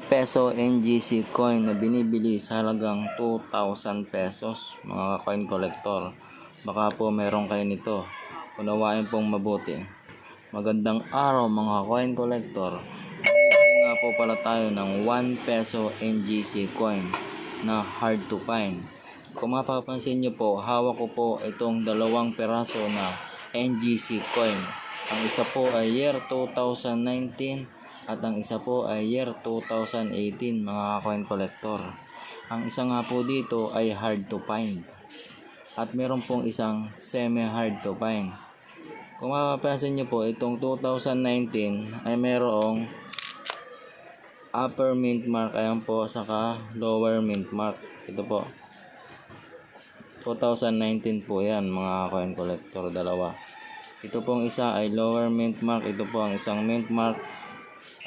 peso NGC coin na binibili sa halagang 2,000 pesos mga coin collector. Baka po meron kayo nito. Unawain pong mabuti. Magandang araw mga coin collector. Bibili nga po pala tayo ng 1 peso NGC coin na hard to find. Kung mapapansin nyo po, hawak ko po itong dalawang peraso na NGC coin. Ang isa po ay year 2019 at ang isa po ay year 2018 mga coin collector. Ang isa nga po dito ay hard to find. At meron pong isang semi hard to find. Kung mapapansin nyo po, itong 2019 ay merong upper mint mark ayan po saka lower mint mark. Ito po. 2019 po yan mga coin collector dalawa. Ito pong isa ay lower mint mark. Ito po ang isang mint mark.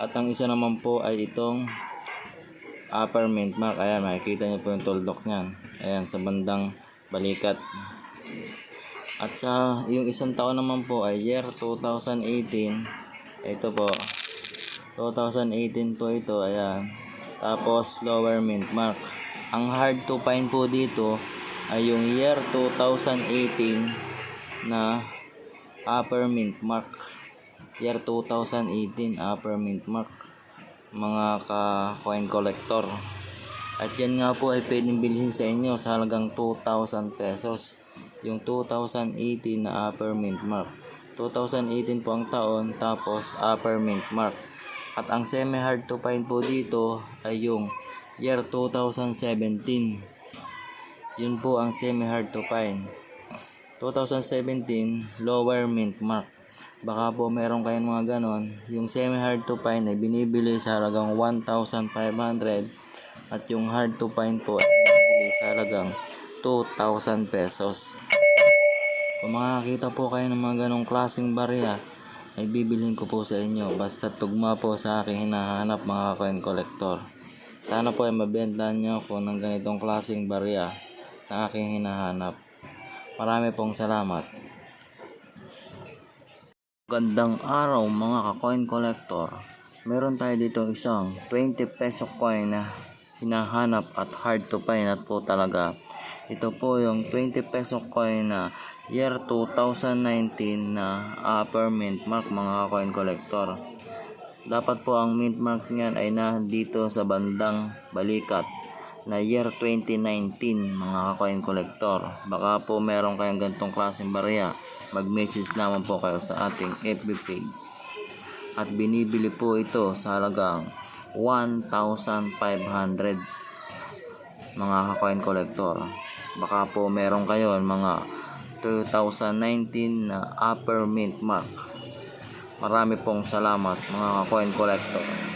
At ang isa naman po ay itong upper mint mark. Ayan, makikita niyo po yung tuldok niyan. Ayan, sa bandang balikat. At sa yung isang taon naman po ay year 2018. Ito po. 2018 po ito. Ayan. Tapos lower mint mark. Ang hard to find po dito ay yung year 2018 na upper mint mark year 2018 upper mint mark mga ka coin collector. At yan nga po ay pwedeng bilhin sa inyo sa halagang 2,000 pesos. Yung 2018 na upper mint mark 2018 po ang taon tapos upper mint mark at ang semi hard to find po dito ay yung year 2017 yun po ang semi hard to find. 2017 lower mint mark baka po meron kayong mga ganon. Yung semi hard to find ay binibili sa halagang 1,500 at yung hard to find po ay binibili sa halagang 2,000 pesos. Kung makakita po kayo ng mga ganong klaseng barya ay bibilhin ko po sa inyo. Basta tugma po sa aking hinahanap mga coin collector. Sana po ay mabenta nyo ako ng ganitong klaseng barya na aking hinahanap. Marami pong salamat Gandang araw mga ka-coin collector. Meron tayo dito isang 20 peso coin na hinahanap at hard to find at po talaga. Ito po yung 20 peso coin na year 2019 na upper mint mark mga coin collector. Dapat po ang mint mark niyan ay nandito sa bandang balikat na year 2019 mga coin collector. Baka po meron kayong ganitong klaseng barya. Mag-message lamang po kayo sa ating FB page. At binibili po ito sa halagang 1,500 mga coin collector. Baka po meron kayo mga 2019 na upper mint mark. Marami pong salamat mga coin collector.